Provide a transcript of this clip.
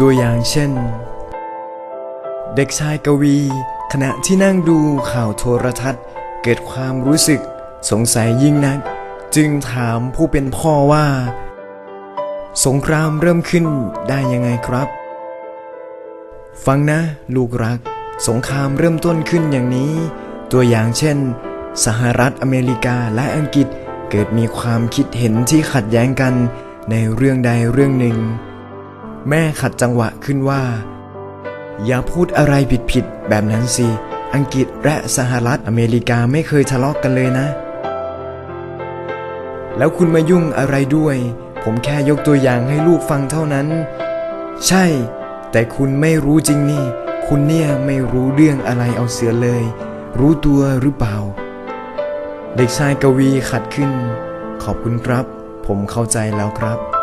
ตัวอย่างเช่น เด็กชายกวี ขณะที่นั่งดูข่าวโทรทัศน์ เกิดความรู้สึกสงสัยยิ่งนัก จึงถามผู้เป็นพ่อว่า สงครามเริ่มขึ้นได้ยังไงครับ ฟังนะ ลูกรัก สงครามเริ่มต้นขึ้นอย่างนี้ ตัวอย่างเช่น สหรัฐอเมริกาและอังกฤษเกิดมีความคิดเห็นที่ขัดแย้งกันในเรื่องใดเรื่องหนึ่ง แม่ขัดจังหวะขึ้นว่า อย่าพูดอะไรผิดๆแบบนั้นสิ อังกฤษและสหรัฐอเมริกาไม่เคยทะเลาะกกันเลยนะ แล้วคุณมายุ่งอะไรด้วย ผมแค่ยกตัวอย่างให้ลูกฟังเท่านั้น ใช่ แต่คุณไม่รู้จริงนี่ คุณเนี่ยไม่รู้เรื่องอะไรเอาเสียเลย รู้ตัวหรือเปล่า เด็กชายกวีขัดขึ้น ขอบคุณครับ ผมเข้าใจแล้วครับ